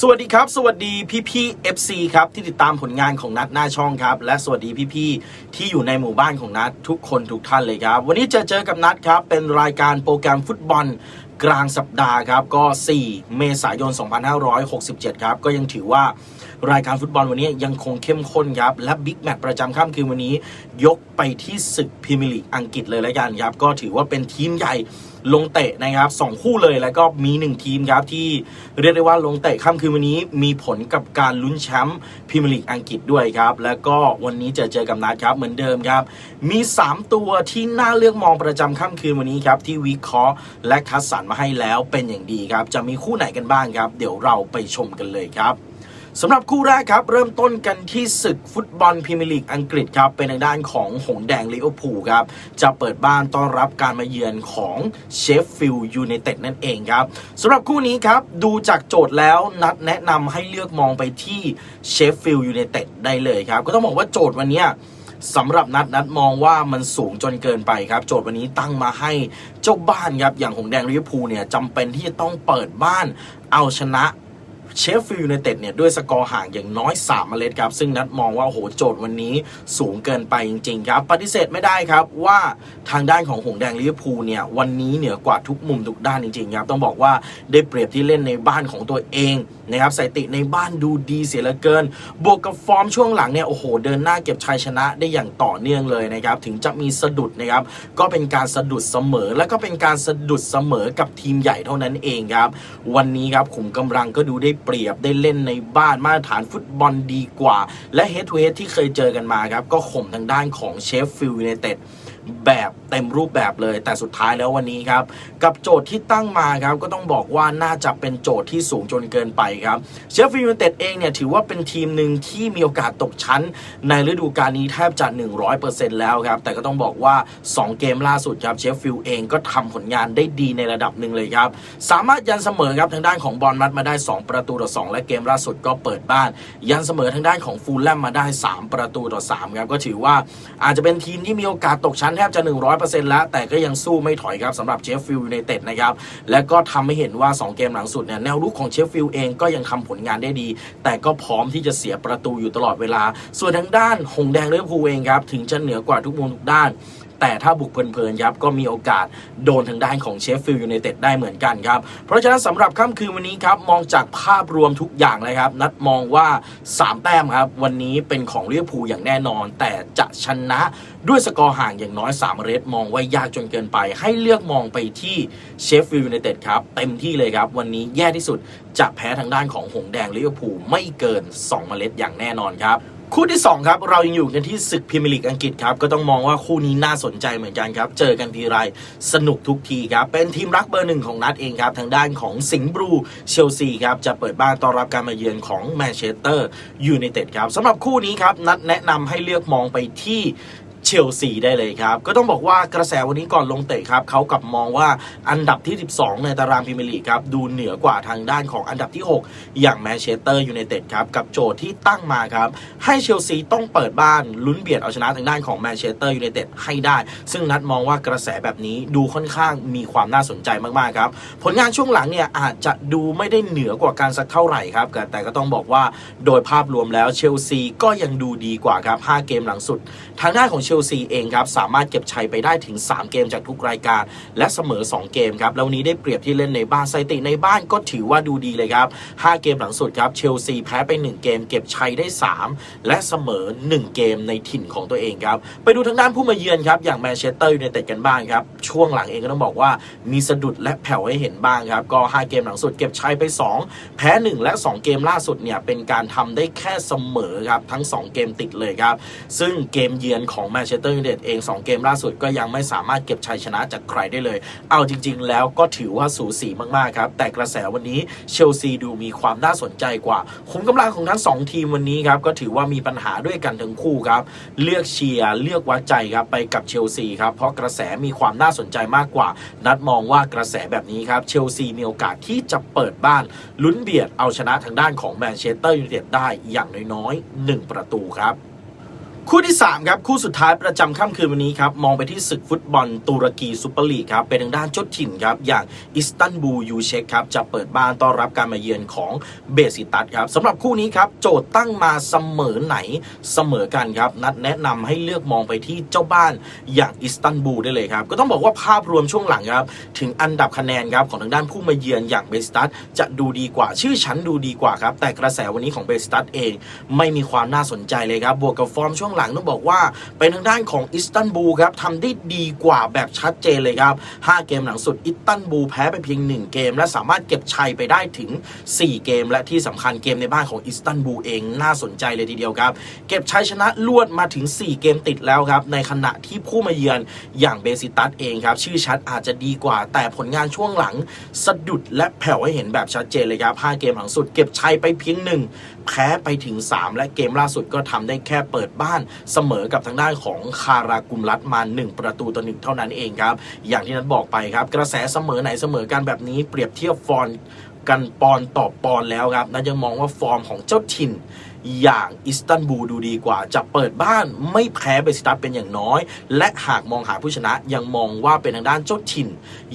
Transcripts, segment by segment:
สวัสดีครับ สวัสดีพี่พี่ๆ FC ครับที่ติดตามผลงานของนัดหน้าช่องครับ และสวัสดีพี่พี่ที่อยู่ในหมู่บ้านของนัดทุกคนทุกท่านเลยครับ วันนี้จะเจอกับนัดครับ เป็นรายการโปรแกรมฟุตบอลกลางสัปดาห์ครับ ก็ 4 เมษายน 2567 ครับ ก็ยังถือว่ารายการฟุตบอลวันนี้ยังคงเข้มข้นครับ และบิ๊กแมตช์ประจำค่ำคืนวันนี้ ยกไปที่ศึกพรีเมียร์ลีกอังกฤษเลยแล้วกันครับ ก็ถือว่าเป็นทีมใหญ่ลงเตะนะครับสองคู่เลยแล้วก็มีหนึ่งทีมครับที่เรียกได้ว่าลงเตะค่ำคืนวันนี้มีผลกับการลุ้นแชมป์พรีเมียร์ลีกอังกฤษด้วยครับ แล้วก็วันนี้จะเจอกับนัดครับเหมือนเดิมครับ มี 3 ตัวที่น่าเลือกมองประจำค่ำคืนวันนี้ครับที่วิเคราะห์และคัดสรรมาให้แล้วเป็นอย่างดีครับ จะมีคู่ไหนกันบ้างครับ เดี๋ยวเราไปชมกันเลยครับ สำหรับคู่แรกครับ เริ่มต้นกันที่ศึกฟุตบอลพรีเมียร์ลีกอังกฤษครับ เป็นทางด้านของหงแดงลิเวอร์พูลครับ จะเปิดบ้านต้อนรับการมาเยือนของเชฟฟิลด์ยูไนเต็ดนั่นเองครับสำหรับคู่นี้ครับ ดูจากโจทย์แล้วนัดแนะนำให้เลือกมองไปที่เชฟฟิลด์ยูไนเต็ดได้เลยครับ ก็ต้องบอกว่าโจทย์วันนี้สำหรับนัดนัดมองว่ามันสูงจนเกินไปครับ โจทย์วันนี้ตั้งมาให้เจ้าบ้านครับ อย่างหงแดงลิเวอร์พูลเนี่ยจำเป็นที่จะต้องเปิดบ้านเอาชนะ เชฟฟิลด์ยูไนเต็ดเนี่ยด้วยสกอร์ห่างอย่างน้อย 3 เมล็ดครับ ซึ่งนัดมองว่าโอ้โหโจทย์วันนี้สูงเกินไปจริง ๆ ครับ ปฏิเสธไม่ได้ครับว่าทางด้านของหงแดงลิเวอร์พูลเนี่ยวันนี้เหนือกว่าทุกมุมทุกด้านจริง ๆ ครับ ต้องบอกว่าได้เปรียบที่เล่นในบ้านของตัวเองนะครับสถิติในบ้านดูดีเสียเหลือเกิน บวกกับฟอร์มช่วงหลังเนี่ยโอ้โหเดินหน้าเก็บชัยชนะได้อย่างต่อเนื่องเลยนะครับถึงจะมีสะดุดนะครับก็เป็นการสะดุดเสมอ และก็เป็นการสะดุดเสมอกับทีมใหญ่เท่านั้นเองครับ วันนี้ครับขุมกำลังก็ดูได้เปรียบได้เล่นในบ้านมาตรฐานฟุตบอลดีกว่า และเฮดทูเฮดที่เคยเจอกันมาครับ ก็ข่มทางด้านของเชฟฟิลด์ยูไนเต็ด แบบเต็มรูปแบบเลย แต่สุดท้ายแล้ววันนี้ครับ กับโจทย์ที่ตั้งมาครับ ก็ต้องบอกว่าน่าจะเป็นโจทย์ที่สูงจนเกินไปครับเชฟฟิลด์เต็ดเองเนี่ยถือว่าเป็นทีมหนึ่งที่มีโอกาสตกชั้น ในฤดูกาลนี้แทบจะ 100%แล้วครับ แต่ก็ต้องบอกว่า 2 เกมล่าสุดครับเชฟฟิลด์เองก็ทำผลงานได้ดีในระดับหนึ่งเลยครับ สามารถยันเสมอครับทางด้านของบอลมัดมาได้ 2 ประตูต่อ2และเกมล่าสุดก็เปิดบ้าน ยันเสมอทางด้านของฟูลแลมมาได้ 3 ประตูต่อ3ครับก็ถือว่าอาจจะเป็นทีมที่มีโอกาสตกชั้นแทบจะ 100%แล้ว แต่ก็ยังสู้ไม่ถอยครับสำหรับเชฟฟิลด์ยูไนเต็ดนะครับและก็ทำให้เห็นว่า 2 เกมหลังสุดเนี่ยแนวรุกของเชฟฟิลด์เองก็ยังทำผลงานได้ดี แต่ก็พร้อมที่จะเสียประตูอยู่ตลอดเวลา ส่วนทางด้านหงแดงลิเวอร์พูเองครับถึงจะเหนือกว่าทุกมุมทุกด้าน แต่ถ้าบุกเพลินๆครับก็มีโอกาสโดนทางด้านของเชฟฟิลด์ยูไนเต็ดได้เหมือนกันครับ เพราะฉะนั้นสำหรับค่ำคืนวันนี้ครับมองจากภาพรวมทุกอย่างเลยครับ นัดมองว่า 3 แต้มครับวันนี้เป็นของลิเวอร์พูลอย่างแน่นอน แต่จะชนะด้วยสกอร์ห่างอย่างน้อย 3 เรตมองว่ายากจนเกินไป ให้เลือกมองไปที่เชฟฟิลด์ยูไนเต็ดครับเต็มที่เลยครับ วันนี้แย่ที่สุดจะแพ้ทางด้านของหงแดงลิเวอร์พูลไม่เกิน 2 เมล็ดอย่างแน่นอนครับ คู่ที่ 2 ครับ เรายังอยู่กันที่ศึกพรีเมียร์ลีกอังกฤษครับ ก็ต้องมองว่าคู่นี้น่าสนใจเหมือนกันครับ เจอกันทีไรสนุกทุกทีครับ เป็นทีมรักเบอร์หนึ่งของนัดเองครับ ทางด้านของสิงห์บลูเชลซีครับ จะเปิดบ้านต้อนรับการมาเยือนของแมนเชสเตอร์ยูไนเต็ดครับสำหรับคู่นี้ครับ นัดแนะนำให้เลือกมองไปที่ เชลซีได้เลยครับ ก็ต้องบอกว่ากระแสวันนี้ก่อนลงเตะครับเขากลับมองว่าอันดับที่ 12 ในตารางพรีเมียร์ลีกครับดูเหนือกว่าทางด้านของอันดับที่ 6 อย่างแมนเชสเตอร์ยูไนเต็ดครับกับโจทย์ที่ตั้งมาครับให้เชลซีต้องเปิดบ้านลุ้นเบียดเอาชนะทางด้านของแมนเชสเตอร์ยูไนเต็ดให้ได้ ซึ่งนัดมองว่ากระแสแบบนี้ดูค่อนข้างมีความน่าสนใจมากๆครับผลงานช่วงหลังเนี่ยอาจจะดูไม่ได้เหนือกว่าการสักเท่าไหร่ครับแต่ก็ต้องบอกว่าโดยภาพรวมแล้วเชลซีก็ยังดูดีกว่าครับ5เกมหลังสุด ทางด้านของเชลซีเองครับสามารถเก็บชัยไปได้ถึง 3 เกมจากทุกรายการ และเสมอ 2 เกมครับแล้ววันนี้ได้เปรียบที่เล่นในบ้านสถิติในบ้านก็ถือว่าดูดีเลยครับ 5 เกมหลังสุดครับเชลซีแพ้ไป 1 เกม เก็บชัยได้ 3 และเสมอ 1 เกมในถิ่นของตัวเองครับไปดูทางด้านผู้มาเยือนครับอย่างแมนเชสเตอร์ยูไนเต็ดกันบ้างครับช่วงหลังเองก็ต้องบอกว่ามีสะดุดและแผ่วให้เห็นบ้างครับก็ 5 เกมหลังสุดเก็บชัยไป 2 แพ้ 1 และ 2 เกมล่าสุดเนี่ยเป็นการทำได้แค่เสมอครับทั้ง 2 เกมติดเลยครับซึ่งเกมเยือนของแมนเชสเตอร์ยูไนเต็ดเอง 2 เกมล่าสุดก็ยังไม่สามารถเก็บชัยชนะจากใครได้เลย เอาจริง ๆ แล้วก็ถือว่าสูสีมากๆครับ แต่กระแสวันนี้เชลซีดูมีความน่าสนใจกว่าขุมกำลังของทั้ง 2 ทีมวันนี้ครับ ก็ถือว่ามีปัญหาด้วยกันทั้งคู่ครับ เลือกเชียร์เลือกวัดใจครับไปกับเชลซีครับ เพราะกระแสมีความน่าสนใจมากกว่า นัดมองว่ากระแสแบบนี้ครับเชลซีมีโอกาสที่จะเปิดบ้านลุ้นเบียดเอาชนะทางด้านของแมนเชสเตอร์ยูไนเต็ดได้อย่างน้อยๆ1ประตูครับ คู่ที่ 3 ครับ คู่สุดท้ายประจำค่ำคืนวันนี้ครับ มองไปที่ศึกฟุตบอลตุรกีซูเปอร์ลีกครับ เป็นทางด้านเจ้าถิ่นครับ อย่างอิสตันบูลยูเชคครับ จะเปิดบ้านต้อนรับการมาเยือนของเบสิตัสครับสำหรับคู่นี้ครับ โจทย์ตั้งมาเสมอไหนเสมอกันครับ นัดแนะนำให้เลือกมองไปที่เจ้าบ้านอย่างอิสตันบูลได้เลยครับ ก็ต้องบอกว่าภาพรวมช่วงหลังครับ ถึงอันดับคะแนนครับของทางด้านผู้มาเยือนอย่างเบสิตัสจะดูดีกว่าชื่อชั้นดูดีกว่าครับแต่กระแสวันนี้ของเบสิตัสเอง ไม่มีความน่าสนใจเลยครับบวกกับฟอร์มช่วงหลังต้องบอกว่าเป็นทางด้านของอิสตันบูลครับทำได้ดีกว่าแบบชัดเจนเลยครับ 5 เกมหลังสุดอิสตันบูลแพ้ไปเพียง 1 เกม และสามารถเก็บชัยไปได้ถึง 4 เกม และที่สำคัญเกมในบ้านของอิสตันบูลเองน่าสนใจเลยทีเดียวครับ เก็บชัยชนะลวดมาถึง 4 เกมติดแล้วครับ ในขณะที่ผู้มาเยือนอย่างเบซิตัสเองครับ ชื่อชัดอาจจะดีกว่า แต่ผลงานช่วงหลังสะดุดและแผ่วให้เห็นแบบชัดเจนเลยครับ 5 เกมหลังสุดเก็บชัยไปเพียงหนึ่งแพ้ไปถึง 3 และเกมล่าสุดก็ทำได้แค่เปิดบ้านเสมอกับทางด้านของคารากุมรัตมา 1 ประตูต่อหนึ่งเท่านั้นเองครับ อย่างที่นัทบอกไปครับ กระแสเสมอไหนเสมอกันแบบนี้เปรียบเทียบฟอร์มกันปอนต่อปอนแล้วครับนัทยังมองว่าฟอร์มของเจ้าถิ่น อย่างอิสตันบูลดูดีกว่า จะเปิดบ้านไม่แพ้เบสิตัสเป็นอย่างน้อย และหากมองหาผู้ชนะยังมองว่าเป็นทางด้านเจ้าถิ่น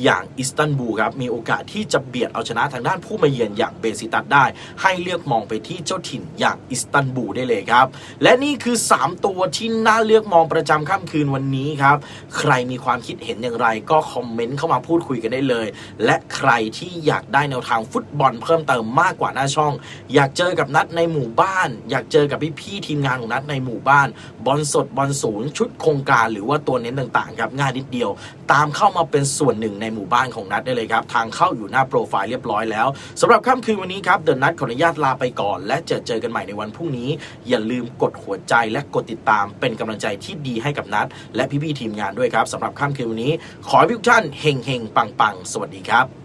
อย่างอิสตันบูลครับมีโอกาสที่จะเบียดเอาชนะทางด้านผู้มาเยือนอย่างเบสิตัสได้ ให้เลือกมองไปที่เจ้าถิ่นอย่างอิสตันบูลได้เลยครับ และนี่คือ 3 ตัวที่น่าเลือกมองประจำค่ำคืนวันนี้ครับ ใครมีความคิดเห็นอย่างไรก็คอมเมนต์เข้ามาพูดคุยกันได้เลย และใครที่อยากได้แนวทางฟุตบอลเพิ่มเติมมากกว่าหน้าช่อง อยากเจอกับนัดในหมู่บ้านอยากเจอกับพี่ๆทีมงานของนัดในหมู่บ้าน บอลสดบอลศูนย์ชุดโครงการหรือว่าตัวเน้นต่างๆครับง่ายนิดเดียว ตามเข้ามาเป็นส่วนหนึ่งในหมู่บ้านของนัดได้เลยครับ ทางเข้าอยู่หน้าโปรไฟล์เรียบร้อยแล้วสำหรับค่ำคืนวันนี้ครับเดินนัดขออนุญาตลาไปก่อน และจอเจอกันใหม่ในวันพรุ่งนี้ อย่าลืมกดหัวใจและกดติดตามเป็นกำลังใจที่ดีให้กับนัดและพี่ๆทีมงานด้วยครับสำหรับค่ำคืนวันนี้ ขอให้ทุกท่านเฮงๆปังๆสวัสดีครับ